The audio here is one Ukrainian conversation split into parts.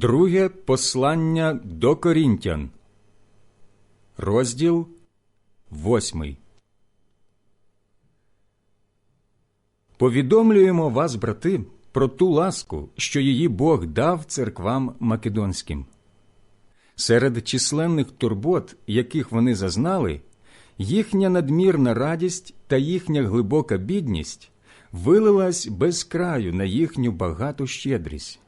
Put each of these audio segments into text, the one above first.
Друге послання до Корінтян, розділ восьмий. Повідомлюємо вас, брати, про ту ласку, що її Бог дав церквам македонським. Серед численних турбот, яких вони зазнали, їхня надмірна радість та їхня глибока бідність вилилась без краю на їхню багату щедрість.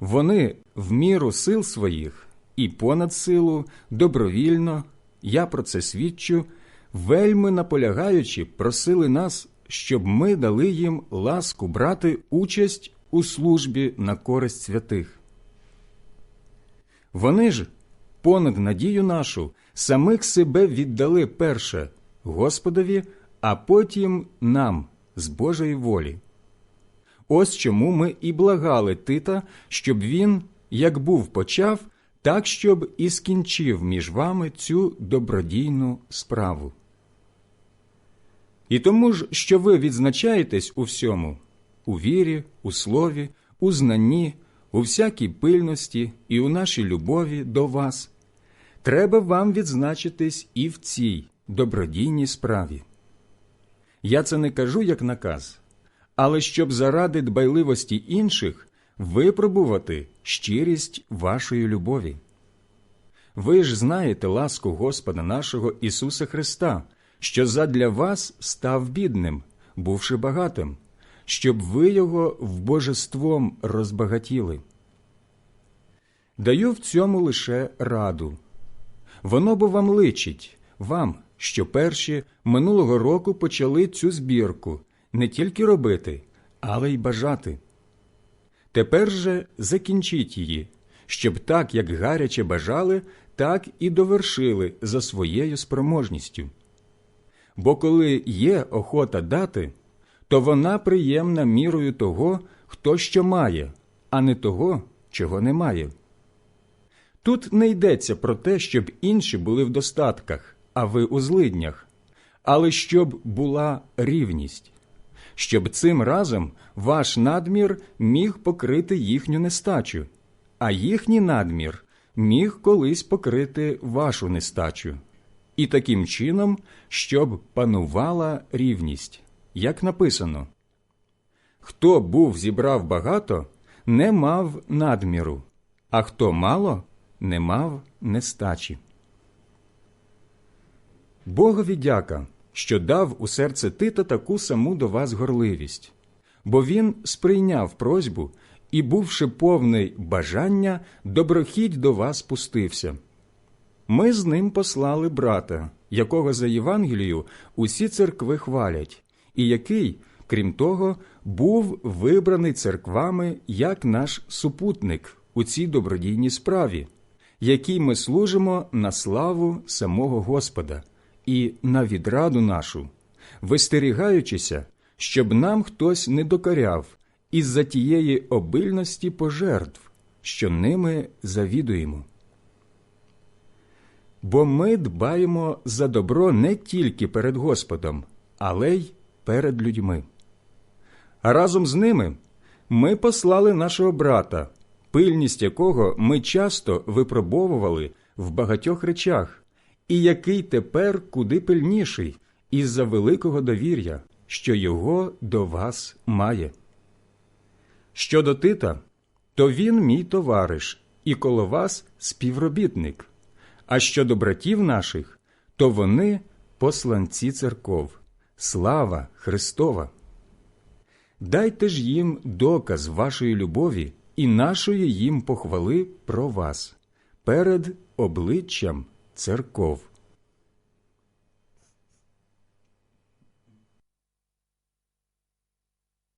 Вони в міру сил своїх і понад силу добровільно, я про це свідчу, вельми наполягаючи, просили нас, щоб ми дали їм ласку брати участь у службі на користь святих. Вони ж, понад надію нашу, самих себе віддали перше Господові, а потім нам з Божої волі. Ось чому ми і благали Тита, щоб він, як був почав, так щоб і скінчив між вами цю добродійну справу. І тому ж, що ви відзначаєтесь у всьому у вірі, у слові, у знанні, у всякій пильності і у нашій любові до вас, треба вам відзначитись і в цій добродійній справі. Я це не кажу як наказ, але щоб заради дбайливості інших випробувати щирість вашої любові. Ви ж знаєте ласку Господа нашого Ісуса Христа, що задля вас став бідним, бувши багатим, щоб ви його божеством розбагатіли. Даю в цьому лише раду. Воно бо вам личить, вам, що перші минулого року почали цю збірку не тільки робити, але й бажати. Тепер же закінчіть її, щоб так, як гаряче бажали, так і довершили за своєю спроможністю. Бо коли є охота дати, то вона приємна мірою того, хто що має, а не того, чого немає. Тут не йдеться про те, щоб інші були в достатках, а ви у злиднях, але щоб була рівність, щоб цим разом ваш надмір міг покрити їхню нестачу, а їхній надмір міг колись покрити вашу нестачу, і таким чином, щоб панувала рівність, як написано. Хто був зібрав багато, не мав надміру, а хто мало, не мав нестачі. Богові дяка, що дав у серце Тита таку саму до вас горливість, бо він сприйняв просьбу і, бувши повний бажання, доброхідь до вас пустився. Ми з ним послали брата, якого за Євангелію усі церкви хвалять, і який, крім того, був вибраний церквами як наш супутник у цій добродійній справі, якій ми служимо на славу самого Господа і на відраду нашу, вистерігаючися, щоб нам хтось не докоряв із за тієї обильності пожертв, що ними завідуємо. Бо ми дбаємо за добро не тільки перед Господом, але й перед людьми. А разом з ними ми послали нашого брата, пильність якого ми часто випробовували в багатьох речах, і який тепер куди пильніший із за великого довір'я, що його до вас має. Щодо Тита, то він мій товариш і коло вас співробітник, а щодо братів наших, то вони посланці церков, слава Христова. Дайте ж їм доказ вашої любові і нашої їм похвали про вас перед обличчям церков.